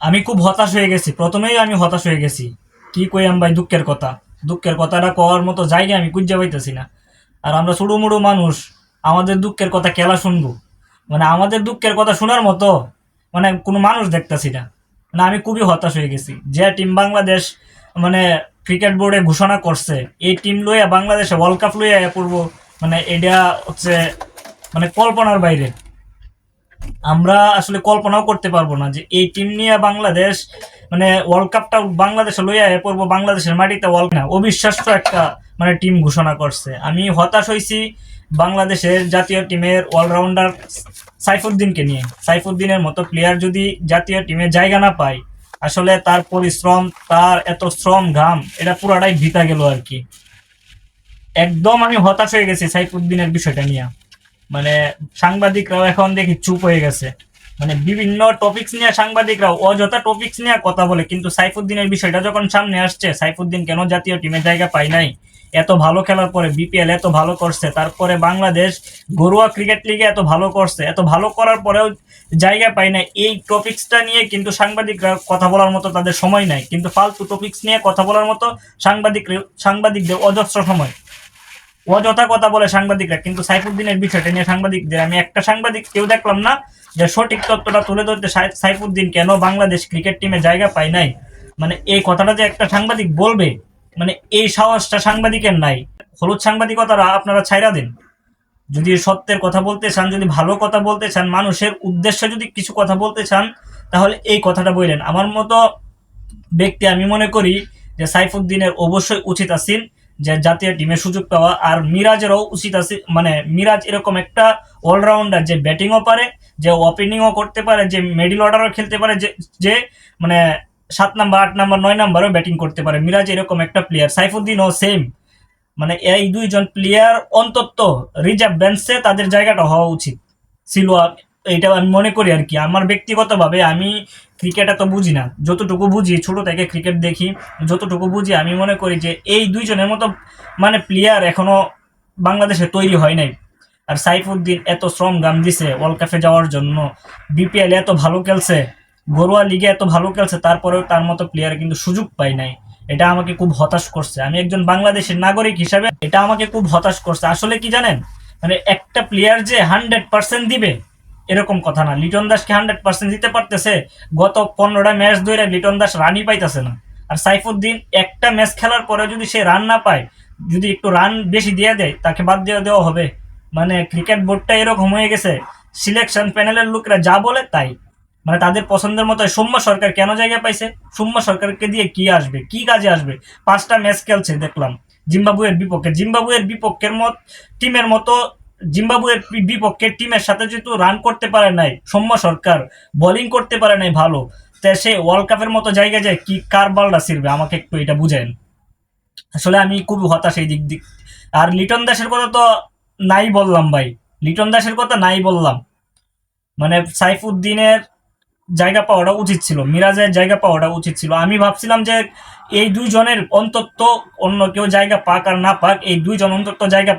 আমি খুব হতাশ হয়ে গেছি। প্রথমেই আমি হতাশ হয়ে গেছি। কি কই আমি ভাই দুঃখের কথা? দুঃখের কথাটা কওয়ার মতো জায়গা আমি খুঁজে পাইতেছি না। আর আমরা ছোটো মুড়ো মানুষ, আমাদের দুঃখের কথা খেলা শুনব? মানে আমাদের দুঃখের কথা শোনার মতো মানে কোনো মানুষ দেখতেছি না। মানে আমি খুবই হতাশ হয়ে গেছি। যে টিম বাংলাদেশ মানে ক্রিকেট বোর্ডে ঘোষণা করছে, এই টিম লইয়া বাংলাদেশে ওয়ার্ল্ড কাপ লইয়া করব মানে এটা হচ্ছে মানে কল্পনার বাইরে। আমরা আসলে কল্পনাও করতে পারব না যে এই টিম নিয়ে বাংলাদেশ মানে ওয়ার্ল্ড কাপটা বাংলাদেশে লইয়া পড়ব বাংলাদেশের মাটিতে ওয়ার্ল্ড না, অবিশ্বাস্য একটা মানে টিম ঘোষণা করছে। আমি হতাশ হয়েছি বাংলাদেশের জাতীয় টিমের অলরাউন্ডার সাইফুদ্দিনকে নিয়ে। সাইফুদ্দিনের মতো প্লেয়ার যদি জাতীয় টিমে জায়গা না পায়, আসলে তার পরিশ্রম, তার এত শ্রম, ঘাম, এটা পুরাটাই ভিতা গেল আর কি। একদম আমি হতাশ হয়ে গেছি সাইফুদ্দিনের বিষয়টা নিয়ে। মানে সাংবাদিকরাও এখন দেখি চুপ হয়ে গেছে। মানে বিভিন্ন টপিকস নিয়ে সাংবাদিকরাও অযথা টপিকস নিয়ে কথা বলে, কিন্তু সাইফুদ্দিনের বিষয়টা যখন সামনে আসছে, সাইফুদ্দিন কেন জাতীয় টিমে জায়গা পায় নাই? এত ভালো খেলার পরে বিপিএল এত ভালো করছে, তারপরে বাংলাদেশ ঘরোয়া ক্রিকেট লিগে এত ভালো করছে, এত ভালো করার পরেও জায়গা পায় না এই টপিকসটা নিয়ে কিন্তু সাংবাদিকরা কথা বলার মতো তাদের সময় নাই, কিন্তু ফালতু টপিকস নিয়ে কথা বলার মতো সাংবাদিক সাংবাদিকদের অজস্র সময়। অযথা কথা বলে সাংবাদিকরা, কিন্তু সাইফুদ্দিনের বিষয়টা নিয়ে সাংবাদিকদের, আমি একটা সাংবাদিক কেউ দেখলাম না যে সঠিক তথ্যটা তুলে ধরতে সাই- সাইফুদ্দিন কেন বাংলাদেশ ক্রিকেট টিমে জায়গা পায় নাই? মানে এই কথাটা যে একটা সাংবাদিক বলবে মানে এই সাহসটা সাংবাদিকের নাই। হলুদ সাংবাদিকতারা আপনারা ছাইরা দিন। যদি সত্যের কথা বলতে চান, যদি ভালো কথা বলতে চান, মানুষের উদ্দেশ্যে যদি কিছু কথা বলতে চান, তাহলে এই কথাটা বললেন। আমার মতো ব্যক্তি আমি মনে করি যে সাইফুদ্দিনের অবশ্যই উচিত আছেন। যে জাতীয় টিমে সুযোগ পাওয়া। আর মিরাজেরও উচিত আছে মানে মিরাজ এরকম একটা অলরাউন্ডার যে ব্যাটিংও পারে, যে ওপেনিংও করতে পারে, যে মিডল অর্ডারও খেলতে পারে, যে যে মানে সাত নাম্বার আট নাম্বার নয় নাম্বারও ব্যাটিং করতে পারে। মিরাজ এরকম একটা প্লেয়ার সাইফুদ্দিনও সেম মানে এই দুইজন প্লেয়ার অন্তত রিজার্ভ বেঞ্চে তাদের জায়গাটা হওয়া উচিত। ছিল এটা আমি মনে করি আর কি। আমার ব্যক্তিগতভাবে আমি ক্রিকেট এত বুঝি না। যতটুকু বুঝি, ছোট থেকে ক্রিকেট দেখি, যতটুকু বুঝি, আমি মনে করি যে এই দুইজনের মতো মানে প্লেয়ার এখনও বাংলাদেশে তৈরি হয় নাই। আর সাইফুদ্দিন এত শ্রম গাম দিছে ওয়ার্ল্ড কাপে যাওয়ার জন্য। বিপিএল এত ভালো খেলছে, ঘরোয়া লিগে এত ভালো খেলছে, তারপরেও তার মতো প্লেয়ার কিন্তু সুযোগ পায় নাই। এটা আমাকে খুব হতাশ করছে। আমি একজন বাংলাদেশের নাগরিক হিসাবে এটা আমাকে খুব হতাশ করছে। আসলে কি জানেন? মানে একটা প্লেয়ার যে হান্ড্রেড পার্সেন্ট দিবে এরকম কথা না। লিটন দাসকে হান্ড্রেড পার্সেন্ট দিতে পারতেছে, গত পনেরোটা ম্যাচ ধরে লিটন দাস রানই পাইতেছে না। আর সাইফুদ্দিন একটা ম্যাচ খেলার পরে যদি সে রান না পায়, যদি একটু রান বেশি দিয়ে দেয়, তাকে বাদ দিয়ে দেওয়া হবে। মানে ক্রিকেট বোর্ডটা এরকম হয়ে গেছে সিলেকশন প্যানেলের লোকরা যা বলে তাই। মানে তাদের পছন্দের মতো সৌম্য সরকার কেন জায়গা পাইছে? সৌম্য সরকারকে দিয়ে কি আসবে, কি কাজে আসবে? পাঁচটা ম্যাচ খেলছে, দেখলাম। জিম্বাবুয়ের বিপক্ষে। জিম্বাবুয়ের বিপক্ষের মত টিমের মতো জিম্বাবুয়ের বিপক্ষে টিমের সাথে যেহেতু রান করতে পারে নাই, সৌম্য সরকার বোলিং করতে পারে নাই ভালো, তা সে ওয়ার্ল্ড কাপের মতো জায়গায় যায় কি কার বলটা ছিড়বে? আমাকে একটু এটা বুঝেন আসলে আমি খুব হতাশ এই দিক দিক আর লিটন দাসের কথা তো নাই বললাম ভাই। লিটন দাসের কথা নাই বললাম। মানে সাইফুদ্দিনের জায়গা পাওয়াটা উচিত ছিল, মিরাজের জায়গা পাওয়াটা উচিত ছিল। আমি ভাবছিলাম যে এই দুইজনের অন্তত অন্য কেউ জায়গা পাক আর না পাক, এই দুইজন অন্তত জায়গা